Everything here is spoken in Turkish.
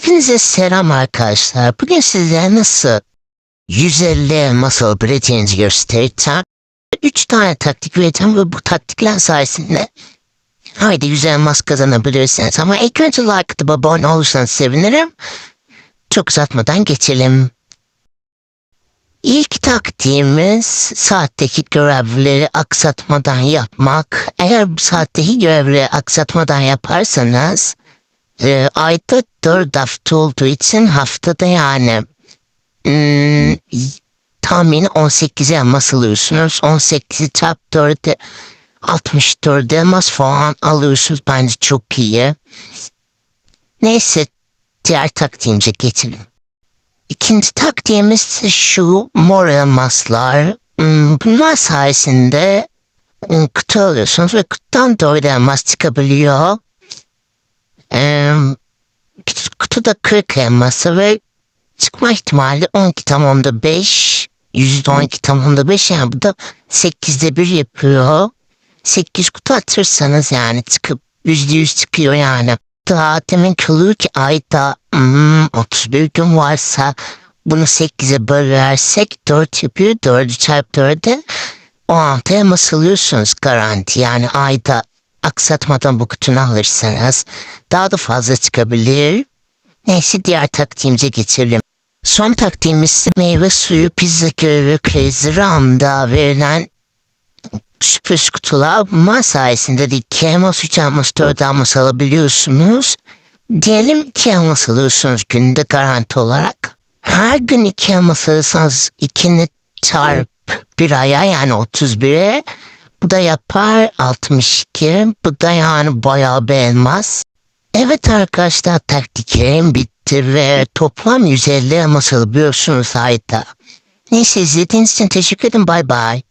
Hepinize selam arkadaşlar. Bugün sizlere nasıl 150 masal üreteceğinizi göstereceğim. 3 tane taktik vereceğim ve bu taktikler sayesinde haydi 150 mas kazanabilirsiniz. Ama ilk önce like atıp abone olursanız sevinirim. Çok uzatmadan geçelim. İlk taktiğimiz saatteki görevleri aksatmadan yapmak. Eğer bu saatteki görevleri aksatmadan yaparsanız e, ayda dört hafta olduğu için haftada yani hmm, tahmini 18 elmas alıyorsunuz. 18 çarp 4'e 64 elmas falan alıyorsunuz. Bence çok iyi. Neyse diğer taktiğimize geçelim. İkinci taktiğimiz şu mor elmaslar. Hmm, Bunlar sayesinde hmm, kutu alıyorsunuz ve kutudan dört elmas çıkabiliyor. Ee, kutuda 40 elması ve çıkma ihtimali 12 tam onda 5. %12 tam onda 5 yani bu da 8'de 1 yapıyor. 8 kutu atırsanız yani çıkıp %100 çıkıyor yani. Daha demin kalıyor ki ayda hmm, 31 gün varsa bunu 8'e bölersek 4 yapıyor. 4'ü çarp 4'e 16 elmas alıyorsunuz garanti. Yani ayda aksatmadan bu kutunu alırsanız daha da fazla çıkabilir. Neyse diğer taktiğimize geçelim. Son taktiğimiz meyve suyu pizza görevi Crazy Round'da verilen sürpriz kutular. Sayesinde de 2 elmas 3 elmas 4 elmas alabiliyorsunuz. Diyelim 2 elmas alıyorsunuz günde garanti olarak. Her gün 2 elmas alırsanız 2'ni çarp bir aya yani 31'e bu da yapar 62. Bu da yani bayağı bir elmas. Evet arkadaşlar taktiklerim bitti ve toplam 150 elmas alabiliyorsunuz ayda. Neyse izlediğiniz için teşekkür ederim. Bay bay.